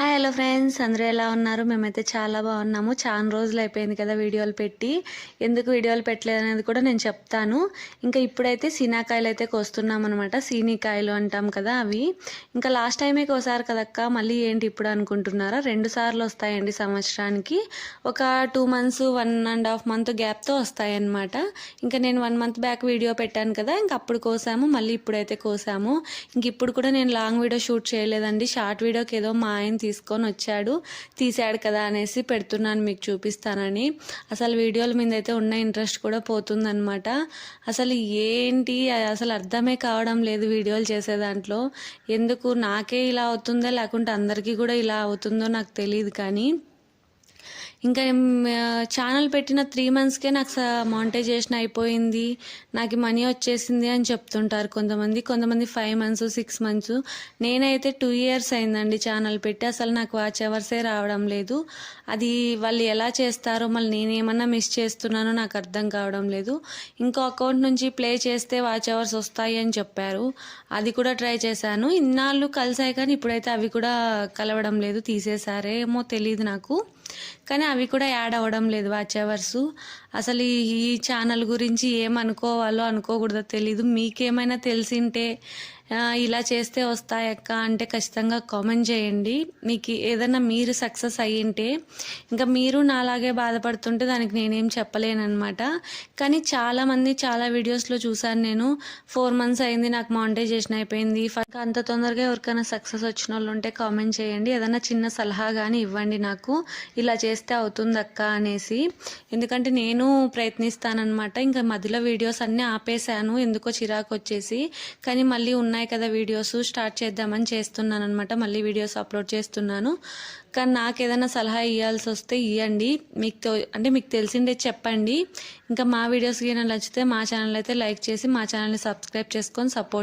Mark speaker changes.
Speaker 1: Hi hello friends అందరూ ఎలా ఉన్నారు? మేమైతే చాలా బాగున్నాము. చాలా రోజులు అయిపోయింది కదా వీడియోలు పెట్టి. ఎందుకు వీడియోలు పెట్టలేదు అనేది కూడా నేను చెప్తాను. ఇంకా ఇప్పుడైతే సీనాకాయలు అయితే కోస్తున్నాం అనమాట సీనికాయలు అంటాం కదా అవి. ఇంకా లాస్ట్ టైమే కోసారు కదక్క మళ్ళీ ఏంటి ఇప్పుడు అనుకుంటున్నారా? రెండు సార్లు వస్తాయండి సంవత్సరానికి. ఒక two months one and half month గ్యాప్తో వస్తాయన్నమాట ఇంకా నేను వన్ మంత్ బ్యాక్ వీడియో పెట్టాను కదా. ఇంక అప్పుడు కోసాము. మళ్ళీ ఇప్పుడైతే కోసాము. ఇంక ఇప్పుడు కూడా నేను లాంగ్ వీడియో షూట్ చేయలేదండి. షార్ట్ వీడియోకి ఏదో మా ఆయన తీసుకొని వచ్చాడు తీసాడు కదా అనేసి పెడుతున్నాను మీకు చూపిస్తానని. అసలు వీడియోల మీద అయితే ఉన్న ఇంట్రెస్ట్ కూడా పోతుందనమాట అసలు ఏంటి? అసలు అర్థమే కావడం లేదు వీడియోలు చేసే దాంట్లో. ఎందుకు? నాకే ఇలా అవుతుందో? లేకుంటే అందరికీ కూడా ఇలా అవుతుందో నాకు తెలియదు కానీ. ఇంకా ఛానల్ పెట్టిన త్రీ మంత్స్కే నాకు మానిటైజేషన్ అయిపోయింది. నాకు మనీ వచ్చేసింది అని చెప్తుంటారు కొంతమంది. కొంతమంది ఫైవ్ మంత్స్ సిక్స్ మంత్స్ నేనైతే టూ ఇయర్స్ అయిందండి ఛానల్ పెట్టి. అసలు నాకు వాచ్ అవర్సే రావడం లేదు. అది వాళ్ళు ఎలా చేస్తారో మళ్ళీ నేనేమన్నా మిస్ చేస్తున్నానో నాకు అర్థం కావడం లేదు. ఇంకో అకౌంట్ నుంచి ప్లే చేస్తే వాచ్ అవర్స్ వస్తాయి అని చెప్పారు. అది కూడా ట్రై చేశాను. ఇన్నాళ్ళు కలిసాయి కానీ ఇప్పుడైతే అవి కూడా కలవడం లేదు. తీసేసారేమో తెలియదు నాకు. కానీ అవి కూడా యాడ్ అవ్వడం లేదు వాచ్ అవర్స్. అసలు ఈ ఛానల్ గురించి ఏమనుకోవాలో అనుకోకూడదో తెలీదు. మీకేమైనా తెలిసింటే ఇలా చేస్తే వస్తాయక్క అంటే ఖచ్చితంగా కామెంట్ చేయండి. మీకు ఏదైనా మీరు సక్సెస్ అయ్యింటే ఇంకా మీరు నాలాగే బాధపడుతుంటే దానికి నేనేం చెప్పలేనమాట కానీ చాలామంది చాలా వీడియోస్లో చూసాను నేను. ఫోర్ మంత్స్ అయింది నాకు మానిటైజేషన్ అయిపోయింది. అంత తొందరగా ఎవరికైనా సక్సెస్ వచ్చిన వాళ్ళు ఉంటే కామెంట్ చేయండి. ఏదైనా చిన్న సలహా కానీ ఇవ్వండి నాకు. ఇలా చేస్తే అవుతుందక్క అనేసి. ఎందుకంటే నేను ప్రయత్నిస్తానమాట ఇంకా మధ్యలో వీడియోస్ అన్నీ ఆపేశాను ఎందుకో చిరాకు వచ్చేసి కానీ మళ్ళీ ఉన్నాయి ఉన్నాయి కదా వీడియోస్ స్టార్ట్ చేద్దామని చేస్తున్నాను అనమాట మళ్ళీ వీడియోస్ అప్లోడ్ చేస్తున్నాను. కానీ నాకు ఏదైనా సలహా ఇవ్వాల్సి వస్తే ఇవ్వండి మీకు అంటే మీకు తెలిసిందే చెప్పండి. ఇంకా మా వీడియోస్ ఏమైనా నచ్చితే మా ఛానల్ అయితే లైక్ చేసి మా ఛానల్ని సబ్స్క్రైబ్ చేసుకొని సపోర్ట్